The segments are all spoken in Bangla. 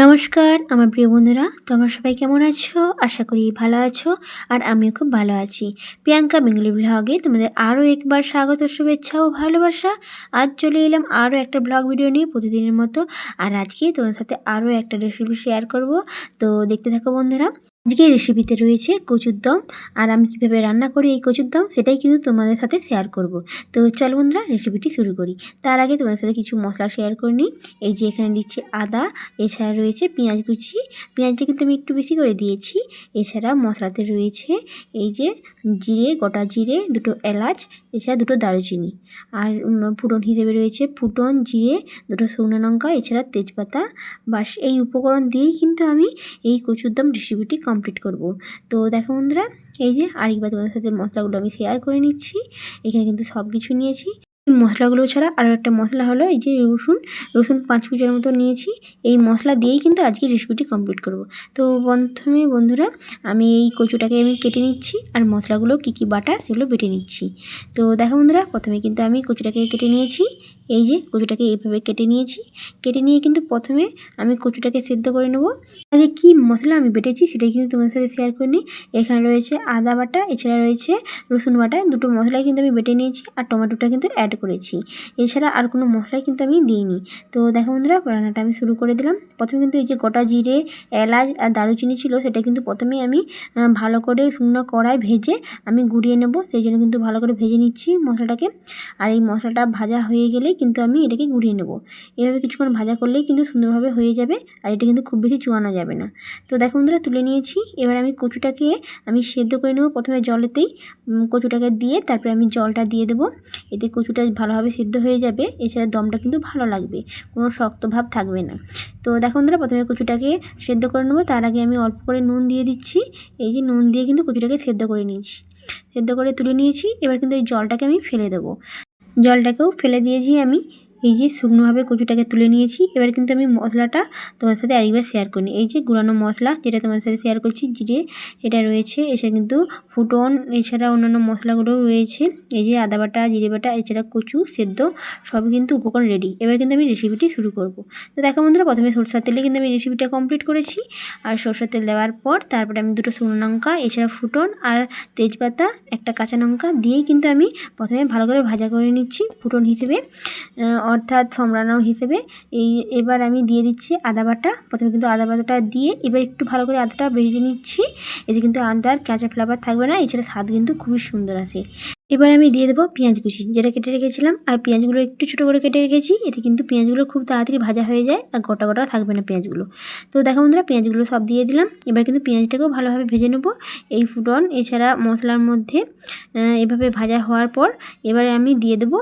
নমস্কার, আমার প্রিয় বন্ধুরা, তোমরা সবাই কেমন আছো? আশা করি ভালো আছো, আর আমিও খুব ভালো আছি। প্রিয়াঙ্কা বেঙ্গলি ব্লগে তোমাদের আরও একবার স্বাগত, শুভেচ্ছা ও ভালোবাসা। আজ চলে এলাম আরও একটা ব্লগ ভিডিও নিয়ে প্রতিদিনের মতো, আর আজকে তোমার সাথে আরও একটা রেসিপি শেয়ার করব। তো দেখতে থাকো বন্ধুরা। আজকে রেসিপিতে রয়েছে কচুর দম। আর আমি কীভাবে রান্না করি এই কচুর দম, সেটাই কিন্তু তোমাদের সাথে শেয়ার করব। তো চল বন্ধুরা রেসিপিটি শুরু করি। তার আগে তোমাদের সাথে কিছু মশলা শেয়ার করে নিই। এই যে এখানে দিচ্ছি আদা, এছাড়া রয়েছে পেঁয়াজ কুচি। পেঁয়াজটা কিন্তু আমি একটু বেশি করে দিয়েছি। এছাড়া মশলাতে রয়েছে এই যে জিরে, গোটা জিরে, দুটো এলাচ, এছাড়া দুটো দারুচিনি। আর ফুটন হিসেবে রয়েছে ফুটন, জিরে, দুটো শুকনো লঙ্কা, এছাড়া তেজপাতা। বাস, এই উপকরণ দিয়েই কিন্তু আমি এই কচুর দম রেসিপিটি কমপ্লিট করব। তো দেখো বন্ধুরা, এই যে আরেকবার তোমাদের সাথে মশলাগুলো আমি শেয়ার করে নিচ্ছি। এখানে কিন্তু সব কিছু নিয়েছি। মশলাগুলো ছাড়া আরও একটা মশলা হলো এই যে রসুন রসুন পাঁচ কুচার মতো নিয়েছি। এই মশলা দিয়েই কিন্তু আজকে রেসিপিটি কমপ্লিট করব। তো প্রথমে বন্ধুরা, আমি এই কচুটাকে আমি কেটে নিচ্ছি আর মশলাগুলো কী কী বাটার সেগুলো বেটে নিচ্ছি। তো দেখো বন্ধুরা, প্রথমে কিন্তু আমি কচুটাকে কেটে নিয়েছি। এই যে কচুটাকে এইভাবে কেটে নিয়েছি। কেটে নিয়ে কিন্তু প্রথমে আমি কচুটাকে সেদ্ধ করে নেব। আগে কী মশলা আমি বেটেছি সেটাই কিন্তু তোমাদের সাথে শেয়ার করে নিই এখানে রয়েছে আদা বাটা, এছাড়া রয়েছে রসুন বাটা। দুটো মশলাই কিন্তু আমি বেটে নিয়েছি আর টমেটোটা কিন্তু অ্যাড করেছি। এছাড়া আর কোনো মশলাই কিন্তু আমি দিইনি। তো দেখো বন্ধুরা, রান্নাটা আমি শুরু করে দিলাম। প্রথমে কিন্তু এই যে গোটা জিরে, এলাচ আর দারুচিনি ছিল, সেটা কিন্তু প্রথমেই আমি ভালো করে শুকনো কড়াই ভেজে আমি গুঁড়িয়ে নেব। সেই জন্য কিন্তু ভালো করে ভেজে নিচ্ছি মশলাটাকে। আর এই মশলাটা ভাজা হয়ে গেলে কিন্তু আমি এটাকে গুঁড়িয়ে নেব। এভাবে কিছুক্ষণ ভাজা করলেই কিন্তু সুন্দরভাবে হয়ে যাবে আর এটা কিন্তু খুব বেশি চুয়ানো যাবে না। তো দেখো বন্ধুরা, তুলে নিয়েছি। এবার আমি কচুটাকে আমি সেদ্ধ করে নেব প্রথমে জলেতেই। কচুটাকে দিয়ে তারপরে আমি জলটা দিয়ে দেবো। এতে কচুটা ভালোভাবে সিদ্ধ হয়ে যাবে, এছাড়া দমটা কিন্তু ভালো লাগবে, কোনো শক্ত ভাব থাকবে না। তো দেখো বন্ধুরা, প্রথমে কচুটাকে সেদ্ধ করে নেব, তার আগে আমি অল্প করে নুন দিয়ে দিচ্ছি, এই যে নুন দিয়ে কিন্তু কচুটাকে সেদ্ধ করে নিয়েছি। সেদ্ধ করে তুলে নিয়েছি, এবার কিন্তু এই জলটাকে আমি ফেলে দেবো। জলটাকেও ফেলে দিয়েছি আমি এই যে শুকনোভাবে কচুটাকে তুলে নিয়েছি, এবার কিন্তু আমি মশলাটা তোমার সাথে আরেকবার শেয়ার করি। এই যে গুঁড়ানো মশলা যেটা তোমার সাথে শেয়ার করছি, জিরে এটা রয়েছে, এছাড়া কিন্তু ফুটন, এছাড়া অন্যান্য মশলাগুলো রয়েছে। এই যে আদা বাটা, জিরে বাটা, এছাড়া কচু, সেদ্ধ, সব কিন্তু উপকরণ রেডি এবার কিন্তু আমি রেসিপিটি শুরু করব। তো দেখো বন্ধুরা, প্রথমে সরষার তেলে কিন্তু আমি রেসিপিটা কমপ্লিট করেছি। আর সরষার তেল দেওয়ার পর তারপরে আমি দুটো শুকনো লঙ্কা, এছাড়া ফুটন আর তেজপাতা, একটা কাঁচা লঙ্কা দিয়েই কিন্তু আমি প্রথমে ভালো করে ভাজা করে নিচ্ছি ফুটন হিসেবে। অর্থাৎ সম্রানো হিসেবে এই, এবার আমি দিয়ে দিচ্ছি আদা বাটা। প্রথমে কিন্তু আদা বাটাটা দিয়ে এবার একটু ভালো করে আদাটা ভেজে নিচ্ছি। এতে কিন্তু আদার কাঁচা ফ্লেভার থাকবে না। এছাড়া স্বাদ কিন্তু খুবই সুন্দর আসে। এবার আমি দিয়ে দেবো পেঁয়াজ কুচি, যেটা কেটে রেখেছিলাম। আর পেঁয়াজগুলো একটু ছোটো করে কেটে রেখেছি, এতে কিন্তু পেঁয়াজগুলো খুব তাড়াতাড়ি ভাজা হয়ে যায় আর গোটা গোটা থাকবে না পেঁয়াজগুলো। তো দেখো বন্ধুরা, পেঁয়াজগুলো সব দিয়ে দিলাম। এবার কিন্তু পেঁয়াজটাকেও ভালোভাবে ভেজে নেব। এই ফুটন, এছাড়া মশলার মধ্যে এভাবে ভাজা হওয়ার পর এবারে আমি দিয়ে দেবো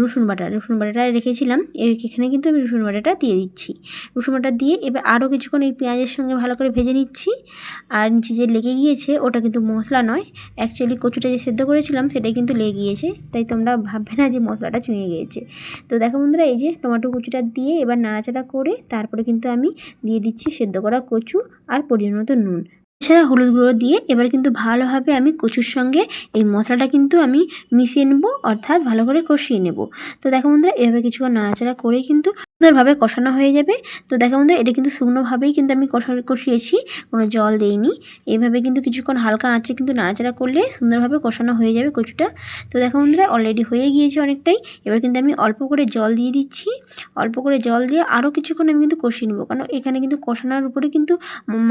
রসুন বাটা। রসুন বাটাটা রেখেছিলাম এখানে কিন্তু আমি রসুন বাটাটা দিয়ে দিচ্ছি। রসুন বাটা দিয়ে এবার আরও কিছুক্ষণ এই পেঁয়াজের সঙ্গে ভালো করে ভেজে নিচ্ছি। আর নিচে যে লেগে গিয়েছে, ওটা কিন্তু মশলা নয়। অ্যাকচুয়ালি কচুটা যে সেদ্ধ করেছিলাম সেটাই কিন্তু গিয়েছে তাই তোমরা ভাববে না যে মশলাটা চুঁয়ে গিয়েছে। তো দেখো বন্ধুরা, এই যে টমেটো কুচিটা দিয়ে এবার নাড়াচাড়া করে তারপরে কিন্তু আমি দিয়ে দিচ্ছি সেদ্ধ করা কচু আর পরিমাণ মতো নুন। এছাড়া হলুদ গুঁড়ো দিয়ে এবার কিন্তু ভালোভাবে আমি কচুর সঙ্গে এই মশলাটা কিন্তু আমি মিশিয়ে নেব, অর্থাৎ ভালো করে কষিয়ে নেব। তো দেখো বন্ধুরা, এভাবে কিছুক্ষণ নাড়াচাড়া করে কিন্তু সুন্দরভাবে কষানো হয়ে যাবে। তো দেখো বন্ধুরা, এটা কিন্তু শুকনোভাবেই কিন্তু আমি কষা, কষিয়েছি, কোনো জল দেইনি। এইভাবে কিন্তু কিছুক্ষণ হালকা আঁচে কিন্তু নাড়াচাড়া করলে সুন্দরভাবে কষানো হয়ে যাবে কচুটা। তো দেখো বন্ধুরা অলরেডি হয়ে গিয়েছে অনেকটাই। এবার কিন্তু আমি অল্প করে জল দিয়ে দিচ্ছি। অল্প করে জল দিয়ে আরও কিছুক্ষণ আমি কিন্তু কষিয়ে নেব। কারণ এখানে কিন্তু কষানোর উপরে কিন্তু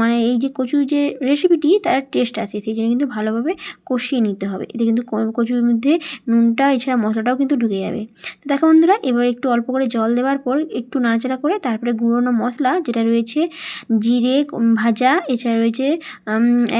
মানে এই যে কচু যে রেসিপিটি তার টেস্ট আছে। সেই জন্য কিন্তু ভালোভাবে কষিয়ে নিতে হবে। এতে কিন্তু কচুর মধ্যে নুনটা, এছাড়া মশলাটাও কিন্তু ঢুকে যাবে। তো দেখো বন্ধুরা, এবার একটু অল্প করে জল দেওয়ার পর একটু নাড়াচাড়া করে তারপরে গুঁড়োনো মশলা, যেটা রয়েছে জিরে ভাজা, এছাড়া রয়েছে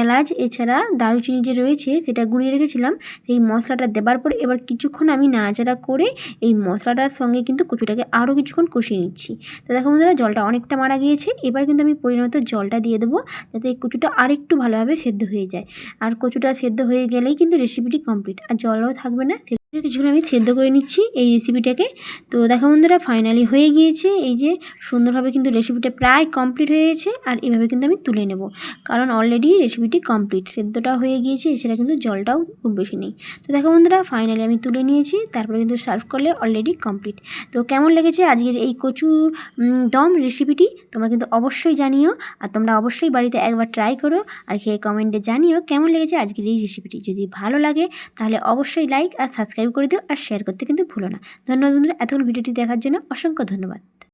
এলাচ, এছাড়া দারুচিনি যে রয়েছে সেটা গুঁড়িয়ে রেখেছিলাম। সেই মশলাটা দেবার পরে এবার কিছুক্ষণ আমি নাড়াচাড়া করে এই মশলাটার সঙ্গে কিন্তু কচুটাকে আরও কিছুক্ষণ কষিয়ে নিচ্ছি। তো দেখো বন্ধুরা, জলটা অনেকটা মারা গিয়েছে। এবার কিন্তু আমি পরিণত জলটা দিয়ে দেবো যাতে এই কচুটা আরেকটু ভালোভাবে সেদ্ধ হয়ে যায়। আর কচুটা সেদ্ধ হয়ে গেলেই কিন্তু রেসিপিটি কমপ্লিট আর জলও থাকবে না কিছুক্ষণ আমি সেদ্ধ করে নিচ্ছি এই রেসিপিটাকে তো দেখো বন্ধুরা ফাইনালি হয়ে গিয়েছে। এই যে সুন্দরভাবে কিন্তু রেসিপিটা প্রায় কমপ্লিট হয়ে গেছে আর এভাবে কিন্তু আমি তুলে নেব। কারণ অলরেডি রেসিপিটি কমপ্লিট সেদ্ধটা হয়ে গিয়েছে, এছাড়া কিন্তু জলটাও খুব বেশি নেই। তো দেখো বন্ধুরা ফাইনালি আমি তুলে নিয়েছি, তারপরে কিন্তু সার্ভ করলে অলরেডি কমপ্লিট তো কেমন লেগেছে আজকের এই কচু দম রেসিপিটি তোমরা কিন্তু অবশ্যই জানিও আর তোমরা অবশ্যই বাড়িতে একবার ট্রাই করো আর খেয়ে কমেন্টে জানিও কেমন লেগেছে আজকের এই রেসিপিটি যদি ভালো লাগে তাহলে অবশ্যই লাইক আর সাবস্ক্রাইব করে দিও আর শেয়ার করতে কিন্তু ভুলো না। ধন্যবাদ বন্ধুরা, এতক্ষণ ভিডিওটি দেখার জন্য অসংখ্য ধন্যবাদ।